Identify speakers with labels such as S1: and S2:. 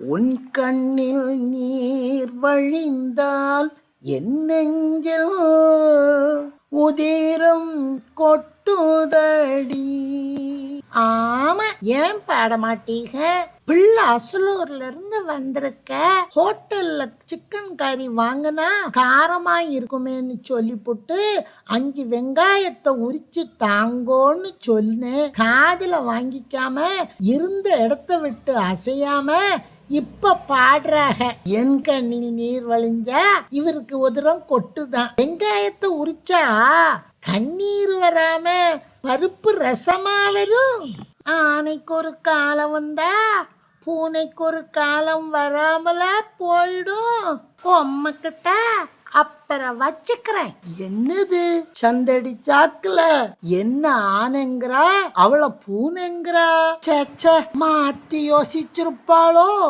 S1: உன் கண்ணில் நீர் வழிந்தால் என் நெஞ்சில் உதிரம் கொட்டுதடி. ஆமா ஏன் பாட மாட்டீங்க பிள்ளை அசலூர்ல இருந்து வந்திருக்க ஹோட்டல்ல சிக்கன் கறி வாங்கினா காரமா இருக்குமேன்னு சொல்லி போட்டு அஞ்சு வெங்காயத்தை உரிச்சு தாங்கோன்னு சொன்னேன் காதுல வாங்கிக்காம இருந்த இடத்த விட்டு அசையாம இப்ப பாடுறாக. என் கண்ணில் நீர் வழிஞ்சா இவருக்கு உதிரம் கொட்டுதான். வெங்காயத்தை உரிச்சா கண்ணீர் வராம பருப்பு ரசமா வரும்? ஆனைக்கு ஒரு காலம் வந்தா பூனைக்கு ஒரு காலம் வராமலா போயிடும். அம்மா அப்புறம் வச்சுக்கிறேன். என்னது? சந்தடி சாக்குல என்ன ஆனைங்கிறா? அவளை பூனைங்கிறா? சேச்ச மாத்தி யோசிச்சிருப்பாளோ?